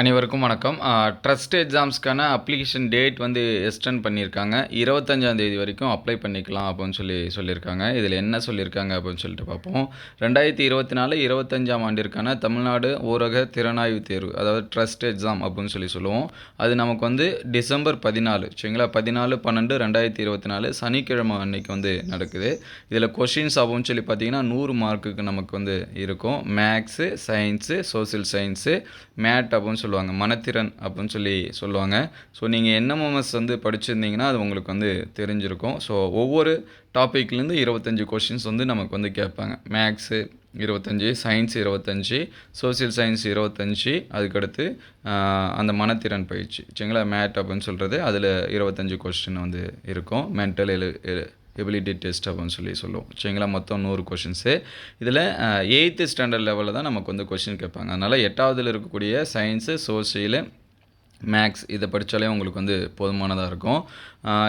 அனைவருக்கும் வணக்கம். ட்ரஸ்ட் எக்ஸாம்ஸ்க்கான அப்ளிகேஷன் டேட் வந்து எக்ஸ்டெண்ட் பண்ணியிருக்காங்க. இருபத்தஞ்சாந்தேதி வரைக்கும் அப்ளை பண்ணிக்கலாம் அப்படின்னு சொல்லி சொல்லியிருக்காங்க. இதில் என்ன சொல்லியிருக்காங்க அப்படின்னு சொல்லிட்டு பார்ப்போம். ரெண்டாயிரத்தி இருபத்தி நாலு இருபத்தஞ்சாம் ஆண்டிற்கான தமிழ்நாடு ஊரக திறனாய்வு தேர்வு அதாவது ட்ரஸ்ட் எக்ஸாம் அப்படின்னு சொல்லி சொல்லுவோம். அது நமக்கு வந்து டிசம்பர் பதினாலு சரிங்களா? பதினாலு பன்னெண்டு ரெண்டாயிரத்தி இருபத்தி நாலு சனிக்கிழமை அன்னைக்கு வந்து நடக்குது. இதில் கொஷின்ஸ் அப்படின்னு சொல்லி பார்த்தீங்கன்னா நூறு மார்க்குக்கு நமக்கு வந்து இருக்கும். Maths science social science math அப்படின்னு சொல்லி சொல்லுவாங்க மனத்திறன் அப்படின்னு சொல்லி சொல்லுவாங்க. ஸோ நீங்கள் என்எம்எம்எஸ் வந்து படிச்சிருந்தீங்கன்னா அது உங்களுக்கு வந்து தெரிஞ்சிருக்கும். ஸோ ஒவ்வொரு டாப்பிக்லேருந்து இருபத்தஞ்சி கொஷின்ஸ் வந்து நமக்கு வந்து கேட்பாங்க. மேக்ஸு இருபத்தஞ்சி சயின்ஸ் இருபத்தஞ்சி சோசியல் சயின்ஸ் இருபத்தஞ்சி அதுக்கடுத்து அந்த மனத்திறன் பயிற்சி. சரிங்களா? மேட் அப்படின்னு சொல்கிறது அதில் இருபத்தஞ்சி கொஸ்டின் வந்து இருக்கும். மென்டல் எழு எபிலிட்டி டெஸ்ட் அப்படின்னு சொல்லி சொல்லுவோம். சரிங்களா? மொத்தம் நூறு கொஷின்ஸு இதில் எயித்து ஸ்டாண்டர்ட் லெவலில் தான் நமக்கு வந்து கொஷின் கேட்பாங்க. அதனால் எட்டாவதில் இருக்கக்கூடிய சயின்ஸு சோசியலு மேக்ஸ் இதை படித்தாலே உங்களுக்கு வந்து போதுமானதாக இருக்கும்.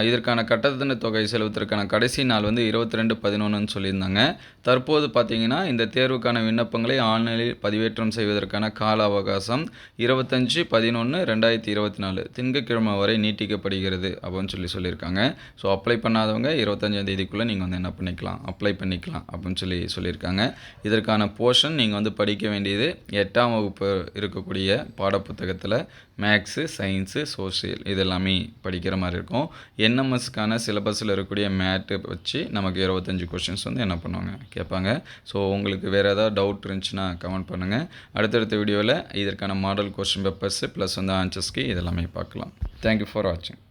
இதற்கான கட்டத்தின தொகை செலுத்துவதற்கான கடைசி நாள் வந்து இருபத்தி ரெண்டு பதினொன்றுன்னு சொல்லியிருந்தாங்க. தற்போது பார்த்தீங்கன்னா இந்த தேர்வுக்கான விண்ணப்பங்களை ஆன்லைனில் பதிவேற்றம் செய்வதற்கான கால அவகாசம் இருபத்தஞ்சி பதினொன்று ரெண்டாயிரத்தி இருபத்தி நாலு திங்கட்கிழமை வரை நீட்டிக்கப்படுகிறது அப்படின்னு சொல்லி சொல்லியிருக்காங்க. ஸோ அப்ளை பண்ணாதவங்க இருபத்தஞ்சாம் தேதிக்குள்ளே நீங்கள் வந்து என்ன பண்ணிக்கலாம் அப்ளை பண்ணிக்கலாம் அப்படின்னு சொல்லி சொல்லியிருக்காங்க. இதற்கான போர்ஷன் நீங்கள் வந்து படிக்க வேண்டியது எட்டாம் வகுப்பு இருக்கக்கூடிய பாடப்புத்தகத்தில் மேக்ஸ் சயின்ஸு சோஷியல் இது எல்லாமே படிக்கிற மாதிரி இருக்கும். என்எம்எஸ்க்கான சிலபஸில் இருக்கக்கூடிய மேட்டு வச்சு நமக்கு இருபத்தஞ்சி கொஷின்ஸ் வந்து என்ன பண்ணுவாங்க? கேட்பாங்க. ஸோ உங்களுக்கு வேறு ஏதாவது டவுட் இருந்துச்சுன்னா கமெண்ட் பண்ணுங்கள் அடுத்தடுத்த வீடியோவில் இதற்கான மாடல் கொஷின் பேப்பர்ஸு ப்ளஸ் வந்து ஆன்சர்ஸ்க்கு இதெல்லாமே பார்க்கலாம். தேங்க்யூ ஃபார் வாட்சிங்